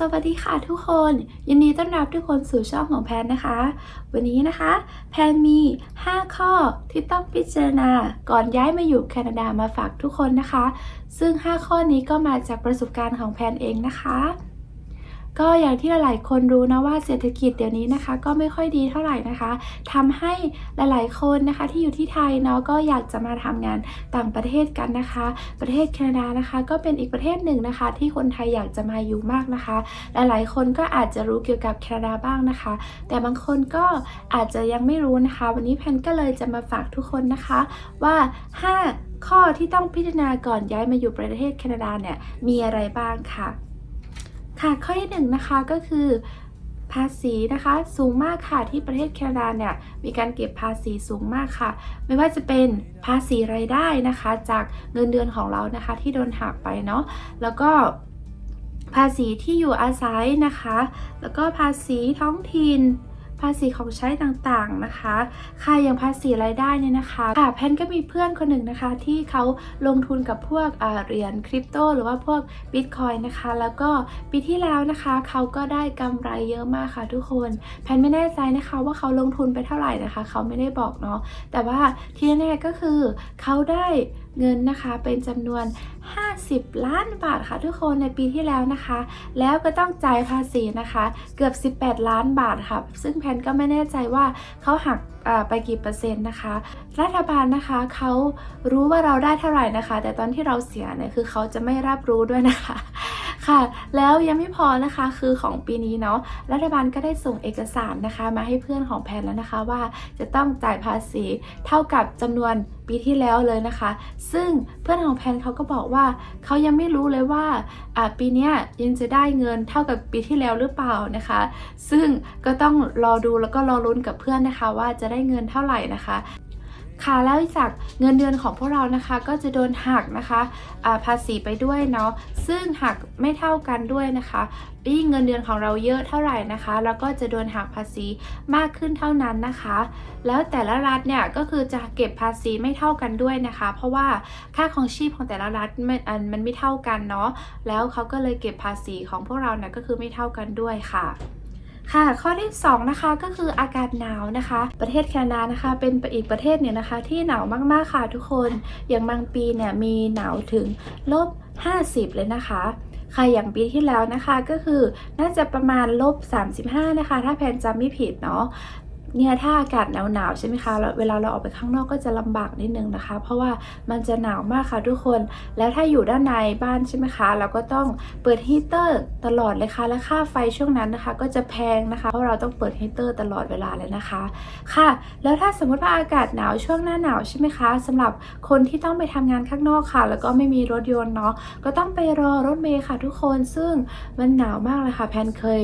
สวัสดีค่ะทุกคน ยินดีต้อนรับทุกคนสู่ช่องของแพนนะคะ วันนี้นะคะ แพนมี 5 ข้อที่ต้องพิจารณาก่อนย้ายมาอยู่แคนาดามาฝากทุกคนนะคะ ซึ่ง 5 ข้อนี้ก็มาจากประสบการณ์ของแพนเองนะคะ ก็อย่างที่หลาย ๆ คนรู้นะว่าเศรษฐกิจเดี๋ยวนี้นะคะ ก็ไม่ค่อยดีเท่าไหร่นะคะทำให้หลาย ๆ คนนะคะที่อยู่ที่ไทยเนาะก็อยากจะมาทำงานต่างประเทศกันนะคะ ประเทศแคนาดานะคะ ก็เป็นอีกประเทศหนึ่งนะคะ ที่คนไทยอยากจะมาอยู่มากนะคะ หลาย ๆ คนก็อาจจะรู้เกี่ยวกับแคนาดาบ้างนะคะ แต่บางคนก็อาจจะยังไม่รู้นะคะ วันนี้แพนก็เลยจะมาฝากทุกคนนะคะว่า 5 ข้อที่ต้องพิจารณาก่อนย้ายมาอยู่ประเทศแคนาดาเนี่ยมีอะไรบ้างค่ะ ค่ะข้อที่หนึ่งนะคะก็คือภาษีนะคะสูงมากค่ะที่ประเทศแคนาดาเนี่ยมีการเก็บภาษีสูงมากค่ะ ไม่ว่าจะเป็นภาษีรายได้นะคะ จากเงินเดือนของเรานะคะที่โดนหักไปเนาะแล้วก็ภาษีที่อยู่อาศัยนะคะ แล้วก็ภาษีท้องถิ่น ภาษีของใช้ต่างๆนะคะ ค่ะอย่างภาษีรายได้เนี่ยนะคะค่ะแพนก็มีเพื่อนคนหนึ่งนะคะ ที่เขาลงทุนกับพวกเหรียญคริปโตหรือว่าพวกบิตคอยนะคะ แล้วก็ปีที่แล้วนะคะเขาก็ได้กำไรเยอะมากค่ะทุกคน แพนไม่แน่ใจนะคะว่าเขาลงทุนไปเท่าไหร่นะคะ เขาไม่ได้บอกเนาะแต่ว่าที่แน่ก็คือเขาได้ เงินนะคะเป็นจำนวน 50 ล้านบาทค่ะทุกคนในปีที่แล้วนะคะ แล้วก็ต้องจ่ายภาษีนะคะ เกือบ 18 ล้านบาทค่ะ ซึ่งแพนก็ไม่แน่ใจว่าเขาหักไปกี่เปอร์เซ็นต์นะคะ รัฐบาลนะคะเขารู้ว่าเราได้เท่าไหร่นะคะ แต่ตอนที่เราเสียเนี่ยคือเขาจะไม่รับรู้ด้วยนะคะ ค่ะ แล้วยังไม่พอนะคะ คือของปีนี้เนาะ รัฐบาลก็ได้ส่งเอกสารนะคะ มาให้เพื่อนของแพนแล้วนะคะว่าจะต้องจ่ายภาษีเท่ากับจำนวนปีที่แล้วเลยนะคะ ซึ่งเพื่อนของแพนเขาก็บอกว่าเขายังไม่รู้เลยว่าปีนี้ยยังจะได้เงินเท่ากับปีที่แล้วหรือเปล่านะคะ ซึ่งก็ต้องรอดูแล้วก็รอลุ้นกับเพื่อนนะคะ ว่าจะได้เงินเท่าไหร่นะคะ ค่ะแล้วจากเงินเดือนของพวกเรานะคะก็จะโดนหักนะคะภาษีไปด้วยเนาะซึ่งหักไม่เท่ากันด้วยนะคะยิ่งเงินเดือนของเราเยอะเท่าไหร่นะคะ แล้วก็จะโดนหักภาษีมากขึ้นเท่านั้นนะคะ แล้วแต่ละรัฐเนี่ยก็คือจะเก็บภาษีไม่เท่ากันด้วยนะคะ เพราะว่าค่าของชีพของแต่ละรัฐมันมันไม่เท่ากันเนาะแล้วเขาก็เลยเก็บภาษีของพวกเราเนี่ยก็คือไม่เท่ากันด้วยค่ะ ค่ะ ข้อที่ 2 นะคะก็คืออากาศหนาวนะคะ ประเทศแคนาดานะคะ เป็นอีกประเทศเนี่ยนะคะ ที่หนาวมากๆค่ะทุกคน อย่างบางปีเนี่ยมีหนาวถึงลบ 50 เลยนะคะค่ะอย่างปีที่แล้วนะคะก็คือน่าจะประมาณลบ 35 นะคะ ถ้าแพนจำไม่ผิดเนาะ เนี่ยถ้าอากาศหนาวๆใช่ไหมคะแล้วเวลาเราออกไปข้างนอกก็จะลำบากนิดนึงนะคะ เพราะว่ามันจะหนาวมากค่ะทุกคน แล้วถ้าอยู่ด้านในบ้านใช่ไหมคะ เราก็ต้องเปิดฮีเตอร์ตลอดเลยค่ะ และค่าไฟช่วงนั้นนะคะ ก็จะแพงนะคะ เพราะเราต้องเปิดฮีเตอร์ตลอดเวลาเลยนะคะ ค่ะ แล้วถ้าสมมติว่าอากาศหนาวช่วงหน้าหนาวใช่ไหมคะสำหรับคนที่ต้องไปทำงานข้างนอกค่ะ แล้วก็ไม่มีรถยนต์เนาะ ก็ต้องไปรอรถเมล์ค่ะ ทุกคน ซึ่งมันหนาวมากเลยค่ะ แพนเคย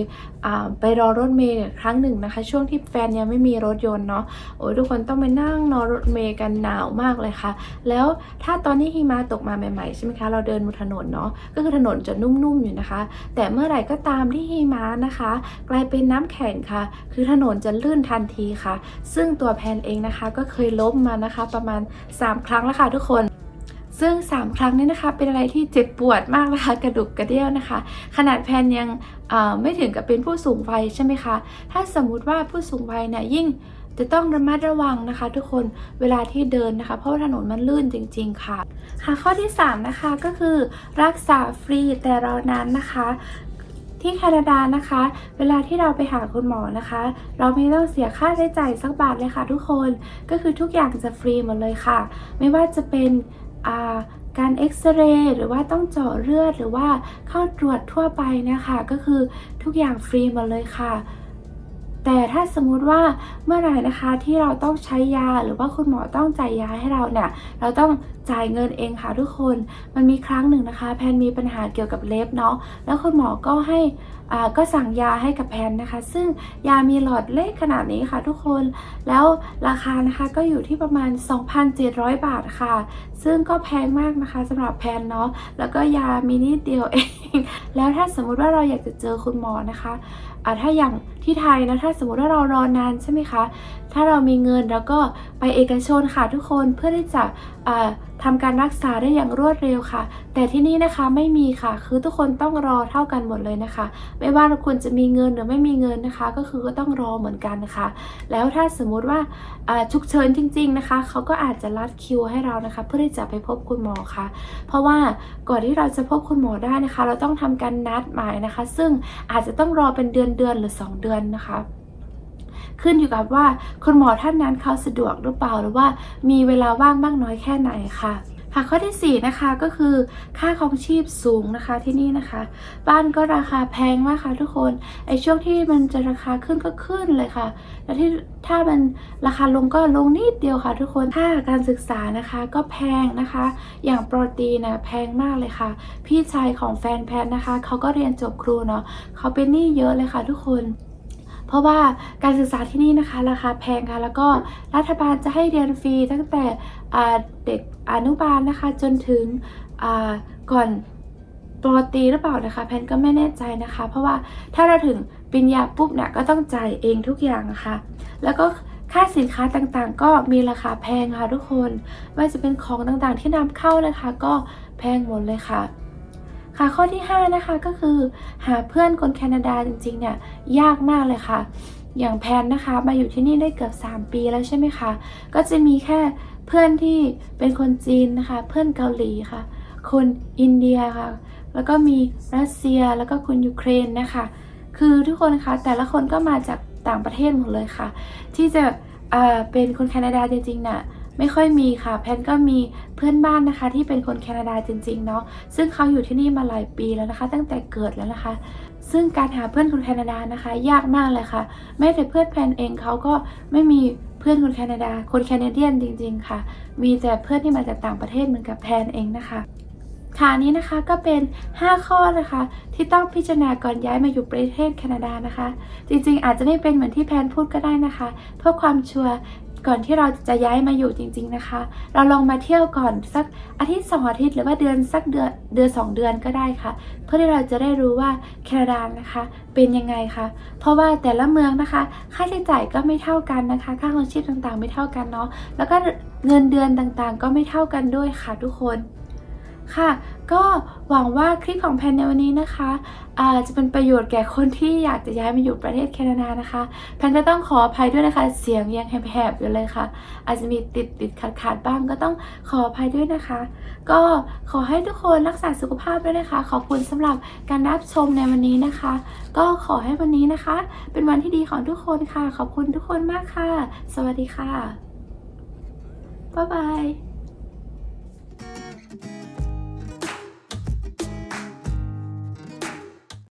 ไปรอรถเมล์ครั้งหนึ่งนะคะ ช่วงที่แฟนยังไม่มีรถยนต์เนาะโอ้ยทุกคนต้องไปนั่งรอนรถเมล์กันหนาวมากเลยค่ะ แล้วถ้าตอนที่หิมะตกมาใหม่ๆใช่ไหมคะเราเดินบนถนนเนาะก็คือถนนจะนุ่มๆอยู่นะคะ แต่เมื่อไหร่ก็ตามที่หิมะนะคะ กลายเป็นน้ำแข็งค่ะ คือถนนจะลื่นทันทีค่ะ ซึ่งตัวแพนเองนะคะ ก็เคยล้มมานะคะ ประมาณ 3 ครั้งแล้วค่ะทุกคน ซึ่ง 3 ครั้งนี้นะคะ เป็นอะไรที่เจ็บปวดมากนะคะ กระดุกกระเดี่ยวนะคะ ขนาดแพนยังไม่ถึงกับเป็นผู้สูงวัยใช่ไหมคะ ถ้าสมมุติว่าผู้สูงวัยเนี่ยยิ่งจะต้องระมัดระวังนะคะ ทุกคนเวลาที่เดินนะคะ เพราะว่าถนนมันลื่นจริง ๆ ค่ะ ค่ะข้อที่ 3 นะคะก็คือรักษาฟรีแต่รอนานนะคะที่แคนาดานะคะ เวลาที่เราไปหาคุณหมอนะคะ เราไม่ต้องเสียค่าใช้จ่ายสักบาทเลยค่ะ ทุกคนก็คือทุกอย่างจะฟรีหมดเลยค่ะ ไม่ว่าจะเป็น การเอ็กซเรย์หรือว่าต้องเจาะเลือดหรือว่าเข้าตรวจทั่วไปนะคะ ก็คือทุกอย่างฟรีหมดเลยค่ะ แต่ถ้าสมมุติว่าเมื่อไหร่นะคะที่เราต้องใช้ยาหรือว่าคุณหมอต้องจ่ายยาให้เราเนี่ยเราต้องจ่ายเงินเองค่ะทุกคน มันมีครั้งหนึ่งนะคะ แพนมีปัญหาเกี่ยวกับเล็บเนาะแล้วคุณหมอก็ให้อ่าก็สั่งยาให้กับแพนนะคะ ซึ่งยามีหลอดเล็กขนาดนี้ค่ะทุกคน แล้วราคานะคะก็อยู่ที่ประมาณ 2,700 บาทค่ะ ซึ่งก็แพงมากนะคะสำหรับแพนเนาะแล้วก็ยามีนิดเดียวเอง แล้วถ้าสมมุติว่าเราอยากจะเจอคุณหมอนะคะอ่าถ้าอย่างที่ไทยนะถ้าสมมติว่าเรารอนานใช่ไหมคะถ้าเรามีเงินแล้วก็ไปเอกชนค่ะทุกคนเพื่อที่จะอ่าทำการรักษาได้อย่างรวดเร็วค่ะ แต่ที่นี่นะคะไม่มีค่ะ คือทุกคนต้องรอเท่ากันหมดเลยนะคะ ไม่ว่าคุณจะมีเงินหรือไม่มีเงินนะคะ ก็คือก็ต้องรอเหมือนกันนะคะ แล้วถ้าสมมุติว่าฉุกเฉินจริง ๆนะคะ เขาก็อาจจะรัดคิวให้เรานะคะ เพื่อที่จะไปพบคุณหมอค่ะ เพราะว่าก่อนที่เราจะพบคุณหมอได้นะคะ เราต้องทำการนัดหมายนะคะ ซึ่งอาจจะต้องรอเป็นเดือนเดือนหรือ 2 เดือนนะคะ ขึ้นอยู่กับว่าคุณหมอท่านนั้นเขาสะดวกหรือเปล่าหรือว่ามีเวลาว่างมากน้อยแค่ไหนค่ะค่ะข้อที่ 4 นะคะก็คือค่าครองชีพสูงนะคะที่นี่นะคะ บ้านก็ราคาแพงมากค่ะทุกคนไอช่วงที่มันจะราคาขึ้นก็ขึ้นเลยค่ะ แล้วที่ถ้ามันราคาลงก็ลงนิดเดียวค่ะ ทุกคนถ้าการศึกษานะคะก็แพงนะคะ อย่างโปรตีนนะแพงมากเลยค่ะ พี่ชายของแฟนแพทย์นะคะเขาก็เรียนจบครูเนาะเขาเป็นหนี้เยอะเลยค่ะทุกคน เพราะว่าการศึกษาที่นี่นะคะราคาแพงค่ะแล้วก็รัฐบาลจะให้เรียนฟรีตั้งแต่เด็กอนุบาลนะคะจนถึงก่อนปอตรีหรือเปล่านะคะแพนก็ไม่แน่ใจนะคะ เพราะว่าถ้าเราถึงปริญญาปุ๊บเนี่ยก็ต้องจ่ายเองทุกอย่างนะคะ แล้วก็ค่าสินค้าต่างๆ ก็มีราคาแพงค่ะทุกคนไม่ว่าจะเป็นของต่างๆที่นำเข้านะคะ ก็แพงหมดเลยค่ะ ค่ะข้อที่ 5 นะคะก็คือ หาเพื่อนคนแคนาดาจริงๆเนี่ยยากมากเลยค่ะ อย่างแพนนะคะมาอยู่ที่นี่ได้เกือบ 3 ปีแล้วใช่ไหมคะก็จะมีแค่เพื่อนที่เป็นคนจีนนะคะ เพื่อนเกาหลีค่ะ คนอินเดียค่ะ แล้วก็มีรัสเซียแล้วก็คนยูเครนนะคะ คือทุกคนคะแต่ละคนก็มาจากต่างประเทศหมดเลยค่ะ ที่จะเป็นคนแคนาดาจริงๆน่ะ ไม่ค่อยมีค่ะ แพนก็มีเพื่อนบ้านนะคะที่เป็นคนแคนาดาจริงๆเนาะซึ่งเขาอยู่ที่นี่มาหลายปีแล้วนะคะ ตั้งแต่เกิดแล้วนะคะ ซึ่งการหาเพื่อนคนแคนาดานะคะ ยากมากเลยค่ะแม้แต่เพื่อนแพนเองเขาก็ไม่มีเพื่อนคนแคนาดา คนแคนาเดียนจริง ๆ ค่ะ มีแต่เพื่อนที่มาจากต่างประเทศเหมือนกับแพนเองนะคะค่ะนนี้นะคะก็เป็น 5 ข้อนะคะ ที่ต้องพิจารณาก่อนย้ายมาอยู่ประเทศแคนาดานะคะ จริงๆ อาจจะไม่เป็นเหมือนที่แพนพูดก็ได้นะคะ เพื่อความชัวร์ ก่อนที่เราจะย้ายมาอยู่จริง ๆนะคะ เราลองมาเที่ยวก่อนสักอาทิตย์สองอาทิตย์หรือว่าเดือนสักเดือนเดือนสองเดือนก็ได้ค่ะ เพื่อที่เราจะได้รู้ว่าแคนาดานะคะ เป็นยังไงคะเพราะว่าแต่ละเมืองนะคะ ค่าใช้จ่ายก็ไม่เท่ากันนะคะ ค่าครองชีพต่างๆ ไม่เท่ากันเนาะแล้วก็เงินเดือนต่างๆ ก็ไม่เท่ากันด้วยค่ะทุกคน ค่ะ ก็หวังว่าคลิปของแพนในวันนี้นะคะอาจะเป็นประโยชน์แก่คนที่อยากจะย้ายมาอยู่ประเทศแคนาดานะคะ แพนก็ต้องขออภัยด้วยนะคะ เสียงยังแหบๆอยู่เลยค่ะ อาจจะมีติดติดขัดขาดๆบ้างก็ต้องขออภัยด้วยนะคะ ก็ขอให้ทุกคนรักษาสุขภาพด้วยนะคะ ขอบคุณสำหรับการรับชมในวันนี้นะคะ ก็ขอให้วันนี้นะคะ เป็นวันที่ดีของทุกคนค่ะ ขอบคุณทุกคนมากค่ะ สวัสดีค่ะบ๊ายบาย